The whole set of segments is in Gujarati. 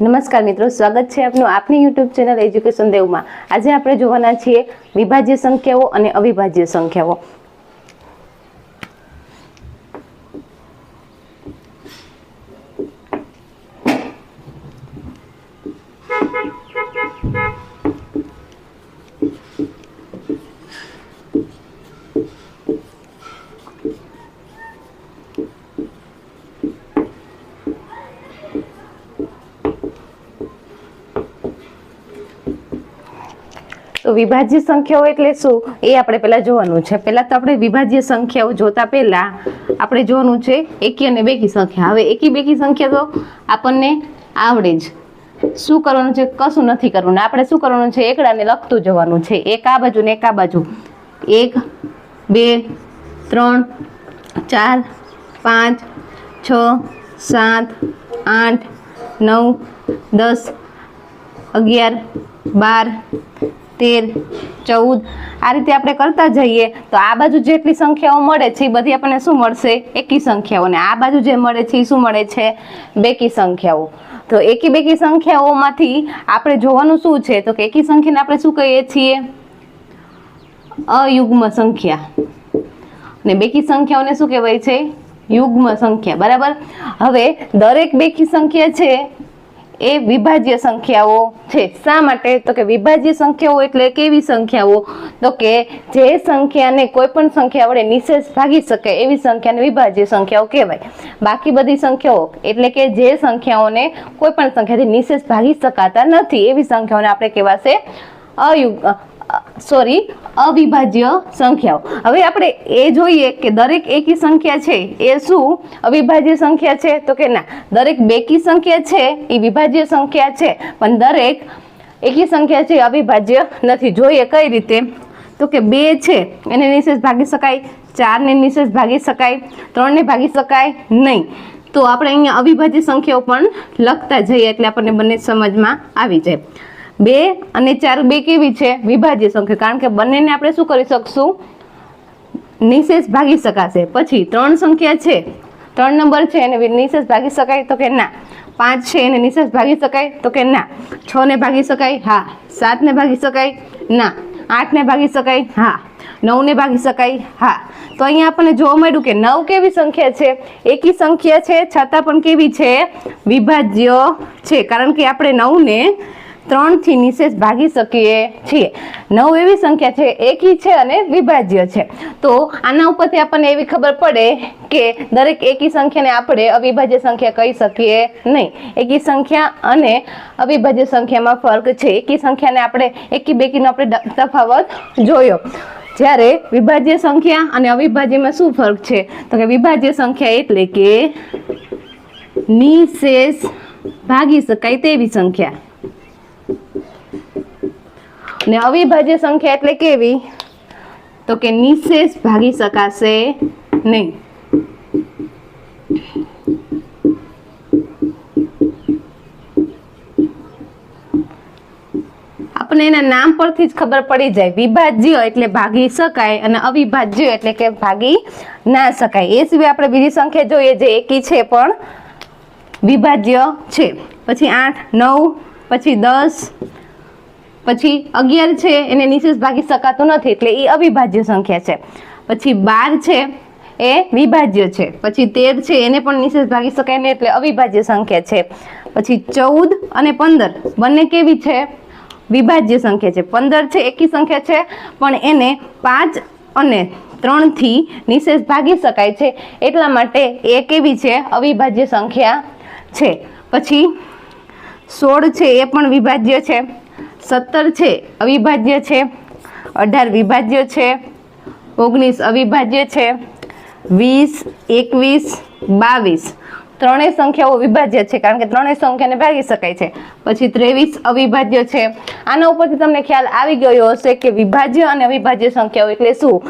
નમસ્કાર મિત્રો, સ્વાગત છે આપનું આપની યુટ્યુબ ચેનલ એજ્યુકેશન દેવમાં આજે આપણે જોવાના છીએ વિભાજ્ય સંખ્યાઓ અને અવિભાજ્ય સંખ્યાઓ. તો વિભાજ્ય સંખ્યાઓ એટલે શું? એ આપણે પહેલાં જોવાનું છે. પહેલાં તો આપણે વિભાજ્ય સંખ્યાઓ જોતા પહેલા આપણે જોવાનું છે એકી અને બેકી સંખ્યા. હવે એકી બેકી સંખ્યા તો આપણને આવડે જ. શું કરવાનું છે? કશું નથી કરવાનું. આપણે શું કરવાનું છે? એકડાને લખતું જવાનું છે. એક આ બાજુ ને એક આ બાજુ. એક, બે, ત્રણ, ચાર, પાંચ, છ, સાત, આઠ, નવ, દસ, અગિયાર, બાર તેર, ચૌદ, આ રીતે આપણે કરતા જઈએ, તો આ બાજુ જેટલી સંખ્યાઓ મળે છે એ બધી આપણને શું મળશે? એકી સંખ્યાઓ અને આ બાજુ જે મળે છે એ શું મળે છે? બેકી સંખ્યાઓ. તો એકી બેકી સંખ્યાઓમાંથી આપણે જોવાનું શું છે? તો કે એકી સંખ્યાને આપણે શું કહીએ છીએ? અયુગ્મ સંખ્યા. અને બેકી સંખ્યાઓને શું કહેવાય છે? યુગ્મ સંખ્યા. બરાબર? હવે દરેક બેકી સંખ્યા છે એ વિભાજ્ય સંખ્યાઓ છે. શા માટે? તો કે વિભાજ્ય સંખ્યાઓ એટલે કેવી સંખ્યાઓ? તો કે જે સંખ્યાને કોઈ પણ સંખ્યા વડે નિશેષ ભાગી શકે, એવી સંખ્યાને વિભાજ્ય સંખ્યાઓ કહેવાય. બાકી બધી સંખ્યાઓ, એટલે કે જે સંખ્યાઓને કોઈ પણ સંખ્યાથી નિશેષ ભાગી શકાતા નથી, એવી સંખ્યાઓને આપણે કહેવાશે અયુગ સોરી, અવિભાજ્ય સંખ્યાઓ. હવે આપણે એ જોઈએ કે દરેક એકી સંખ્યા છે, એ શું? અવિભાજ્ય સંખ્યા છે, તો કે ના. દરેક બેકી સંખ્યા છે, એ વિભાજ્ય સંખ્યા છે. પણ દરેક એકી સંખ્યા છે અવિભાજ્ય નથી. જોઈએ કઈ રીતે? તો કે બે છે, એને નિશેષ ભાગી શકાય, ચારને નિશેષ ભાગી શકાય, ત્રણને ભાગી શકાય નહીં. તો આપણે અહીંયા અવિભાજ્ય સંખ્યાઓ પણ લખતા જઈએ એટલે આપણને બંને સમજમાં આવી જાય. બે અને ચાર બે કેવી છે? વિભાજ્ય સંખ્યા. કારણ કે બંનેને આપણે શું કરી શકશું? નિશેષ ભાગી શકાશે. પછી ત્રણ સંખ્યા છે. ત્રણ નંબર છે એને નિશેષ ભાગી શકાય તો કે ના. પાંચ છે એને નિશેષ ભાગી શકાય તો કે ના. છ ને ભાગી શકાય, હા. સાતને ભાગી શકાય, ના. આઠને ભાગી શકાય, હા. નવને ભાગી શકાય, હા. તો અહીંયા આપણને જોવા મળ્યું કે નવ કેવી સંખ્યા છે? એકી સંખ્યા છે, છતાં પણ કેવી છે? વિભાજ્ય છે. કારણ કે આપણે નવને ત્રણથી નિશેષ ભાગી શકીએ છીએ. નવ એવી સંખ્યા છે, એકી છે અને વિભાજ્ય છે. તો આના ઉપરથી આપણને એવી ખબર પડે કે દરેક એકી સંખ્યાને આપણે અવિભાજ્ય સંખ્યા કહી શકીએ નહીં. એકી સંખ્યા અને અવિભાજ્ય સંખ્યામાં ફરક છે. એકી સંખ્યાને આપણે, એકી બેકીનો આપણે તફાવત જોયો. જ્યારે વિભાજ્ય સંખ્યા અને અવિભાજ્યમાં શું ફરક છે? તો કે વિભાજ્ય સંખ્યા એટલે કે નિશેષ ભાગી શકાય તેવી સંખ્યા. ને અવિભાજ્ય સંખ્યા એટલે કેવી? તો કે નિશેષ ભાગી શકાશે નહીં. આપણને એના નામ પરથી જ ખબર પડી જાય. વિભાજ્ય એટલે ભાગી શકાય અને અવિભાજ્ય એટલે કે ભાગી ના શકાય. એ સિવાય આપણે બીજી સંખ્યા જોઈએ જે એકી છે પણ વિભાજ્ય છે. પછી આઠ, નવ પછી દસ, પછી અગિયાર છે, એને નિશેષ ભાગી શકાતું નથી, એટલે એ અવિભાજ્ય સંખ્યા છે. પછી બાર છે, એ વિભાજ્ય છે. પછી તેર છે, એને પણ નિશેષ ભાગી શકાય નહીં, એટલે અવિભાજ્ય સંખ્યા છે. પછી ચૌદ અને પંદર, બંને કેવી છે? વિભાજ્ય સંખ્યા છે. પંદર છે, એકી સંખ્યા છે, પણ એને પાંચ અને ત્રણથી નિશેષ ભાગી શકાય છે. એટલા માટે એ કેવી છે? અવિભાજ્ય સંખ્યા છે. પછી સોળ છે એ પણ વિભાજ્ય છે. સત્તર છે અવિભાજ્ય છે. અઢાર વિભાજ્ય છે. ઓગણીસ અવિભાજ્ય છે. વીસ, એકવીસ, બાવીસ. ત્રણેય સંખ્યાઓ વિભાજ્ય છે કારણ કે ત્રણેય સંખ્યાને ભાગી શકાય છે. પછી ત્રેવીસ અવિભાજ્ય છે. આના ઉપરથી તમને ખ્યાલ આવી ગયો હશે કે વિભાજ્ય અને અવિભાજ્ય સંખ્યાઓ એટલે શું?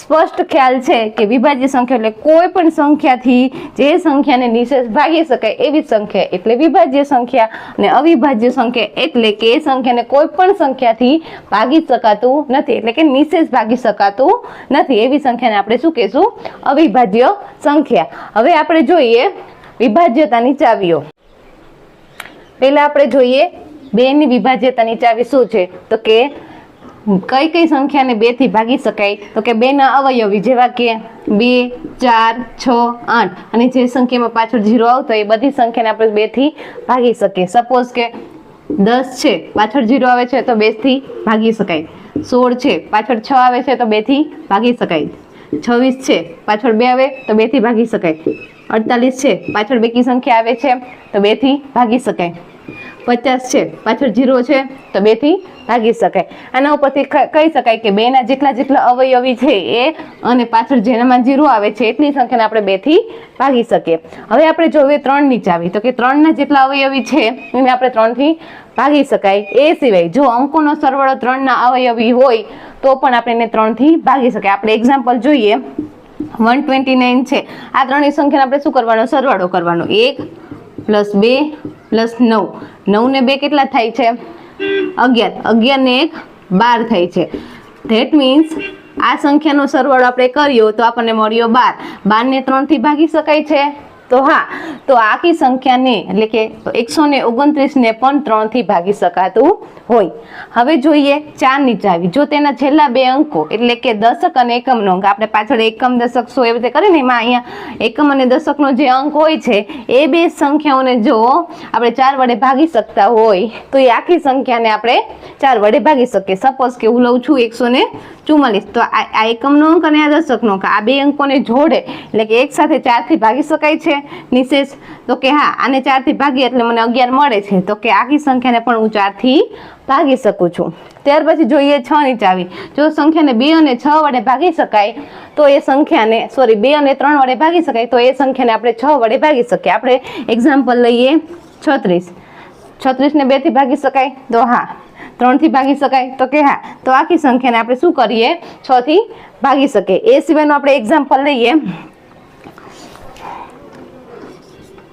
સ્પષ્ટ ખ્યાલ છે કે વિભાજ્ય સંખ્યા એટલે કોઈ પણ સંખ્યાથી જે સંખ્યાને નિશેષ ભાગી શકાય એવી સંખ્યા, એટલે વિભાજ્ય સંખ્યા અને અવિભાજ્ય સંખ્યા એટલે કે એ સંખ્યાને કોઈ પણ સંખ્યાથી ભાગી શકાતું નથી, એટલે કે નિશેષ ભાગી શકાતું નથી. એવી સંખ્યાને આપણે શું કહેશું? અવિભાજ્ય સંખ્યા. હવે આપણે જોઈએ વિભાજ્યતાની ચાવીઓ પહેલાં આપણે જોઈએ બેની વિભાજ્યતાની ચાવી શું છે? તો કે કઈ કઈ સંખ્યાને બેથી ભાગી શકાય? તો કે બે ના અવયવી જેવા કે બે, ચાર, છ, આઠ. અને જે સંખ્યામાં પાછળ ઝીરો આવતો એ બધી સંખ્યાને આપણે બેથી ભાગી શકીએ. સપોઝ કે દસ છે, પાછળ ઝીરો આવે છે તો બેથી ભાગી શકાય. સોળ છે, પાછળ છ આવે છે તો બેથી ભાગી શકાય. છવ્વીસ છે, પાછળ બે આવે તો બેથી ભાગી શકાય. અડતાલીસ છે, પાછળ બેકી સંખ્યા આવે છે તો બેથી ભાગી શકાય. પચાસ છે, પાછળ જીરો છે, તો બેથી ભાગી શકાય. આના ઉપરથી કહી શકાય કે બેના જેટલા જેટલા અવયવી છે એ, અને પાછળ જેનામાં જીરો આવે છે, એટલી સંખ્યાને આપણે બેથી ભાગી શકીએ. હવે આપણે જોઈએ ત્રણની ચાવી તો કે ત્રણના જેટલા અવયવી છે, એને આપણે ત્રણથી ભાગી શકાય. એ સિવાય જો અંકોનો સરવાળો ત્રણના અવયવી હોય, તો પણ આપણે એને ત્રણથી ભાગી શકાય. આપણે એક્ઝામ્પલ જોઈએ. વન ટ્વેન્ટી નાઇન છે. આ ત્રણેય સંખ્યાને આપણે શું કરવાનો? સરવાળો કરવાનો. એક પ્લસ બે પ્લસ નવ. નવ ને બે કેટલા થાય છે? અગિયાર. અગિયાર ને એક બાર થાય છે. ધેટ મીન્સ આ સંખ્યાનો સરવાળો આપણે કર્યો તો આપણને મળ્યો બાર. બાર ને ત્રણ ભાગી શકાય છે? તો હા, તો આખી સંખ્યાને એટલે કે એકસો ને ઓગણત્રીસને પણ ત્રણથી ભાગી શકાતું હોય. હવે જોઈએ ચારની ચાવી. જો તેના છેલ્લા બે અંકો એટલે કે દશક અને એકમનો અંક, આપણે પાછળ એકમ દશક સો એવી રીતે કરીને એમાં અહીંયા એકમ અને દશકનો જે અંક હોય છે, એ બે સંખ્યાઓને જો આપણે ચાર વડે ભાગી શકતા હોય, તો એ આખી સંખ્યાને આપણે ચાર વડે ભાગી શકીએ. સપોઝ કે હું લઉં છું એકસો ને ચુમ્માલીસ તો આ એકમનો અંક અને આ દશકનો અંક, આ બે અંકોને જોડે એટલે કે એક સાથે ચારથી ભાગી શકાય છે. નિશેષ, તો કે હા, આને ચારથી ભાગીએ એટલે મને અગિયાર મળે છે. તો કે આખી સંખ્યાને પણ હું ચારથી ભાગી શકું છું. ત્યાર પછી જોઈએ છ ની ચાવી. જો સંખ્યાને બે અને છ વડે ભાગી શકાય, તો એ સંખ્યાને સોરી બે અને ત્રણ વડે ભાગી શકાય, તો એ સંખ્યાને આપણે છ વડે ભાગી શકીએ. આપણે એક્ઝામ્પલ લઈએ છત્રીસ. છત્રીસને બેથી ભાગી શકાય, તો હા. ત્રણથી ભાગી શકાય, તો કે હા. તો આખી સંખ્યાને આપણે શું કરીએ? છથી ભાગી શકીએ. એ સિવાયનું આપણે એક્ઝામ્પલ લઈએ.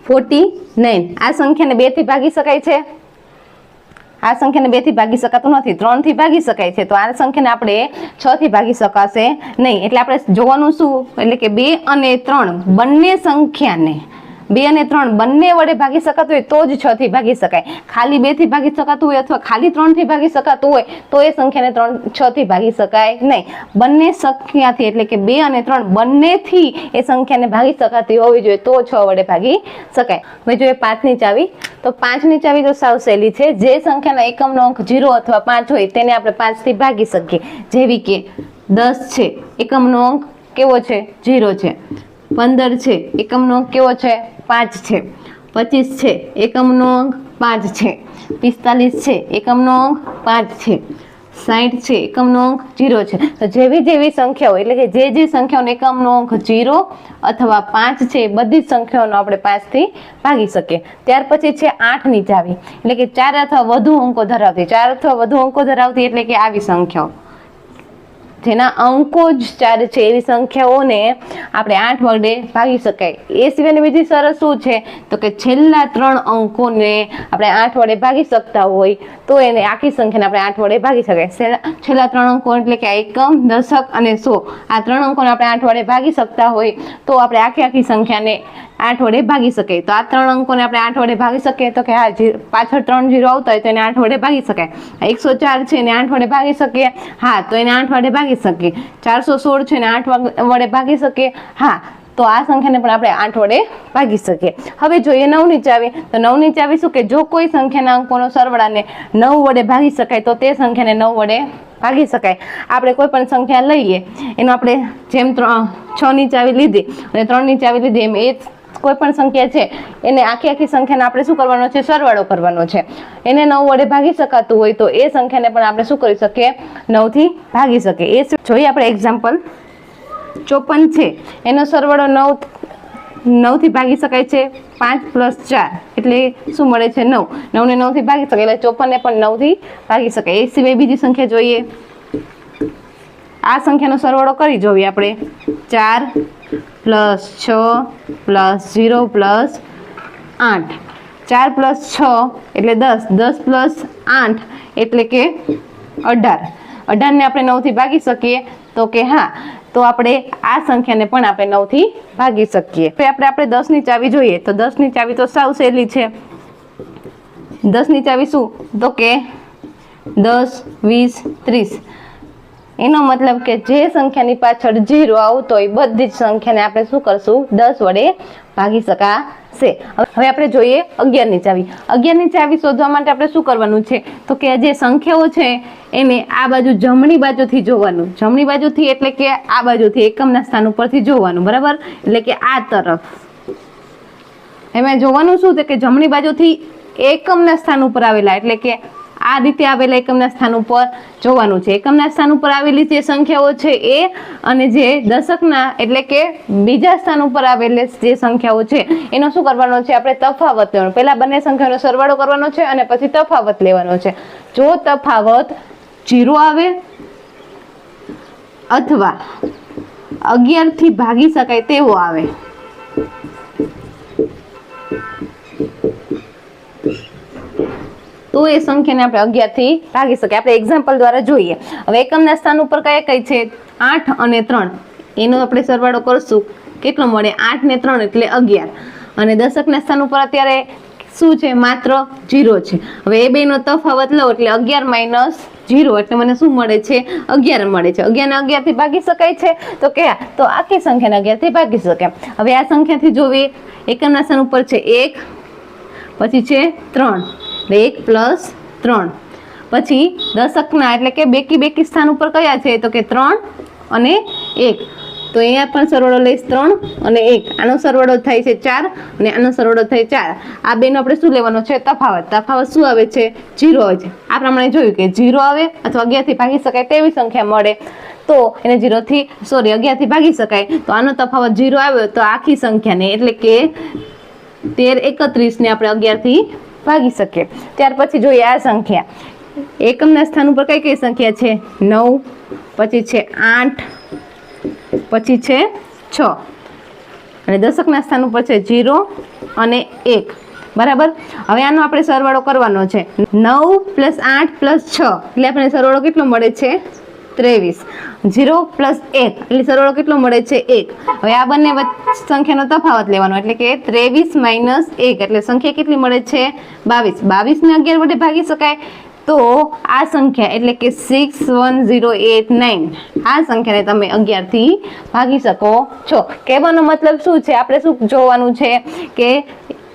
Forty nine. આ સંખ્યાને બેથી ભાગી શકાય છે. આ સંખ્યાને બેથી ભાગી શકાતું નથી. ત્રણથી ભાગી શકાય છે. તો આ સંખ્યાને આપણે છ થી ભાગી શકાશે નહીં. એટલે આપણે જોવાનું શું? એટલે કે બે અને ત્રણ. બંને સંખ્યાને બે અને ત્રણ બંને વડે ભાગી શકાતું હોય તો જ છ થી ભાગી શકાય. ખાલી બેથી ભાગી શકાતું હોય અથવા ખાલી ત્રણથી ભાગી શકાતું હોય તો એ સંખ્યાને ત્રણ, છ થી ભાગી શકાય નહીં. બંને સંખ્યાથી એટલે કે બે અને ત્રણ બંનેથી એ સંખ્યાને ભાગી શકાતી હોવી જોઈએ તો છ વડે ભાગી શકાય. હવે જોઈએ પાંચની ચાવી. તો પાંચની ચાવી તો સાવ સહેલી છે, જે સંખ્યાના એકમનો અંક જીરો અથવા પાંચ હોય તેને આપણે પાંચથી ભાગી શકીએ. જેવી કે દસ છે. એકમનો અંક કેવો છે? જીરો છે. પંદર છે, એકમનો અંક કેવો છે? પાંચ છે. પચીસ છે, એકમનો અંક પાંચ છે. પિસ્તાલીસ છે, એકમનો અંક પાંચ છે. સાઠ છે, એકમનો અંક જીરો છે. તો જેવી જેવી સંખ્યાઓ, એટલે કે જે જે સંખ્યાઓનો એકમનો અંક જીરો અથવા પાંચ છે, એ બધી જ સંખ્યાઓનો આપણે પાંચથી ભાગી શકીએ. ત્યાર પછી છે આઠની ચાવી. એટલે કે ચાર અથવા વધુ અંકો ધરાવતી, ચાર અથવા વધુ અંકો ધરાવતી એટલે કે આવી સંખ્યાઓ. જેના અંકો જ ચાર છે. એવી સંખ્યાઓને આપણે આઠ વડે ભાગી શકાય. એ સિવાયની બીજી સરસ શું છે? તો કે છેલ્લા ત્રણ અંકોને આપણે આઠ વડે ભાગી શકતા હોય તો એને આખી સંખ્યાને આપણે આઠ વડે ભાગી શકાય. છેલ્લા- ત્રણ અંકો એટલે કે એકમ દશક અને સો. આ ત્રણ અંકોને આપણે આઠ વડે ભાગી શકતા હોય તો આપણે આખી આખી સંખ્યાને આઠ વડે ભાગી શકીએ. તો આ ત્રણ અંકોને આપણે આઠ વડે ભાગી શકીએ તો કે હા પાછળ ત્રણ જીરો આવતા હોય તો એને આઠ વડે ભાગી શકાય. એકસો ચાર છે એને આઠ વડે ભાગી શકીએ. હા, તો એને આઠ વડે ભાગી શકીએ. ચારસો સોળ છે એને આઠ વડે ભાગી શકીએ. હા તો આ સંખ્યાને પણ આપણે આઠ વડે ભાગી શકીએ. હવે જોઈએ નવની ચાવી. તો નવની ચાવી શું કે જો કોઈ સંખ્યાના અંકોનો સરવાળાને નવ વડે ભાગી શકાય તો તે સંખ્યાને નવ વડે ભાગી શકાય. આપણે કોઈ પણ સંખ્યા લઈએ. એનો આપણે જેમ ત્રણ, છ ની ચાવી લીધી અને ત્રણની ચાવી લીધી એમ એ કોઈ પણ સંખ્યા છે. એને આખી આખી સંખ્યાને આપણે શું કરવાનો છે? સરવાળો કરવાનો છે. એને નવ વડે ભાગી શકાતું હોય તો એ સંખ્યાને પણ આપણે શું કરી શકીએ? નવથી ભાગી શકીએ. એ જોઈએ આપણે એક્ઝામ્પલ ચોપન છે. એનો સરવાળો નવ, નવથી ભાગી શકાય છે. પાંચ પ્લસ ચાર, એટલે શું મળે છે નવ? નવને નવથી ભાગી શકાય, એટલે ચોપનને પણ નવથી ભાગી શકાય. એ સિવાય બીજી સંખ્યા જોઈએ. આ સંખ્યાનો સરવાળો કરી જોઈએ આપણે. ચાર પ્લસ છ પ્લસ ઝીરો પ્લસ આઠ. ચાર પ્લસ છ એટલે દસ. દસ પ્લસ આઠ એટલે કે અઢાર. અઢારને આપણે નવથી ભાગી શકીએ તો કે હા તો આપણે આ સંખ્યાને પણ આપણે નવથી ભાગી શકીએ. તો આપણે આપણે દસની ચાવી જોઈએ. તો દસની ચાવી તો સાવ સહેલી છે. દસની ચાવી શું? તો કે દસ, વીસ, ત્રીસ. એનો મતલબ કે જે સંખ્યાની પાછળ જીરો આવતો હોય, બધી જ સંખ્યાને આપણે શું કરશું? દસ વડે ભાગી શકાશે હવે આપણે જોઈએ અગિયારની ચાવી. અગિયારની ચાવી શોધવા માટે આપણે શું કરવાનું છે? તો કે જે સંખ્યાઓ છે, એને આ બાજુ જમણી બાજુથી જોવાનું. જમણી બાજુથી એટલે કે આ બાજુથી એકમના સ્થાન ઉપરથી જોવાનું, બરાબર? એટલે કે આ તરફ. એમાં જોવાનું શું છે કે જમણી બાજુથી એકમના સ્થાન ઉપર આવેલા, એટલે કે આ રીતે આવેલા એકમના સ્થાન ઉપર જોવાનું છે. એકમના સ્થાન ઉપર આવેલી જે સંખ્યાઓ છે એ અને જે દશકના એટલે કે બીજા સ્થાન ઉપર આવેલી જે સંખ્યાઓ છે, એનો શું કરવાનો છે? આપણે તફાવત લેવાનો. પહેલા બંને સંખ્યાનો સરવાળો કરવાનો છે અને પછી તફાવત લેવાનો છે. જો તફાવત જીરો આવે અથવા અગિયારથી ભાગી શકાય તેવો આવે. તો એ સંખ્યાને આપણે અગિયારથી ભાગી શકીએ આપણે એક્ઝામ્પલ દ્વારા જોઈએ. હવે એકમના સ્થાન ઉપર કયા કઈ છે? આઠ અને ત્રણ. એનો આપણે સરવાળો કરશું. કેટલો મળે? આઠ ને ત્રણ એટલે અગિયાર. અને દશકના સ્થાન ઉપર અત્યારે શું છે? માત્ર જીરો છે. હવે એ બેનો તફાવત લો એટલે અગિયાર માઇનસ જીરો. એટલે મને શું મળે છે? અગિયાર મળે છે. અગિયાર અગિયારથી ભાગી શકાય છે? તો કયા તો આખી સંખ્યાને અગિયારથી ભાગી શકાય. હવે આ સંખ્યાથી જોવી એકમના સ્થાન ઉપર છે એક, પછી છે ત્રણ. એક પ્લસ ત્રણ. પછી દશકના એટલે કે બેકી બેકી સ્થાન ઉપર કયા છે? તો કે ત્રણ અને એક. તો અહીંયા પણ સરવાળો લઈશ ત્રણ અને એક. આનો સરવાળો થાય છે ચાર અને આનો સરવાળો થાય ચાર. આ બેનો આપણે શું લેવાનો છે? તફાવત. તફાવત શું આવે છે? જીરો આવે છે. આ પ્રમાણે જોયું કે જીરો આવે અથવા અગિયારથી ભાગી શકાય તેવી સંખ્યા મળે. તો એને જીરોથી સોરી અગિયારથી ભાગી શકાય. તો આનો તફાવત જીરો આવ્યો તો આખી સંખ્યાને એટલે કે તેર એકત્રીસને આપણે અગિયારથી ભાગી શકીએ ત્યાર પછી જોઈએ આ સંખ્યા. એકમના સ્થાન ઉપર કઈ કઈ સંખ્યા છે? નવ, પછી છે આઠ, પછી છે છ. અને દશકના સ્થાન ઉપર છે જીરો અને એક. બરાબર? હવે આનો આપણે સરવાળો કરવાનો છે. નવ પ્લસ આઠ પ્લસ છ. એટલે આપણે સરવાળો કેટલો મળે છે? ત્રેવીસ. જીરો પ્લસ એક, એટલે સરવાળો કેટલો મળે છે? એક. હવે આ બંને સંખ્યાનો તફાવત લેવાનો, એટલે કે ત્રેવીસ માઇનસ એક, એટલે સંખ્યા કેટલી મળે છે? બાવીસ. બાવીસને અગિયાર વડે ભાગી શકાય? તો આ સંખ્યા, એટલે કે six one zero eight nine આ સંખ્યાને તમે અગિયારથી ભાગી શકો છો. કહેવાનો મતલબ શું છે? આપણે શું જોવાનું છે? કે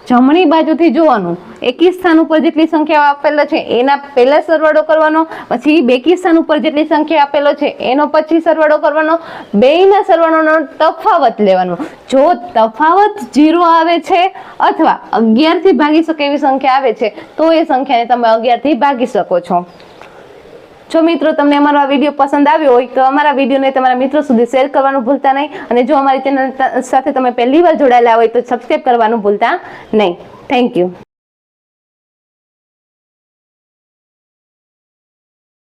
જમણી બાજુથી જોવાનું. એકી સ્થાન ઉપર જેટલી સંખ્યા આપેલો છે, એના પહેલા સરવાળો કરવાનો, પછી બેકી સ્થાન ઉપર જેટલી સંખ્યા આપેલો છે, એનો પછી સરવાળો કરવાનો, બેયના સરવાળોનો તફાવત લેવાનો. જો તફાવત જીરો આવે છે અથવા અગિયારથી ભાગી શકે એવી સંખ્યા આવે છે, તો એ સંખ્યાને તમે અગિયારથી ભાગી શકો છો. જો મિત્રો તમને અમારો આ વીડિયો પસંદ આવ્યો હોય તો અમારા વિડીયોને તમારા મિત્રો સુધી શેર કરવાનું ભૂલતા નહીં. અને જો અમારી ચેનલ સાથે તમે પહેલી વાર જોડાયેલા હોય તો સબસ્ક્રાઈબ કરવાનું ભૂલતા નહીં. Thank you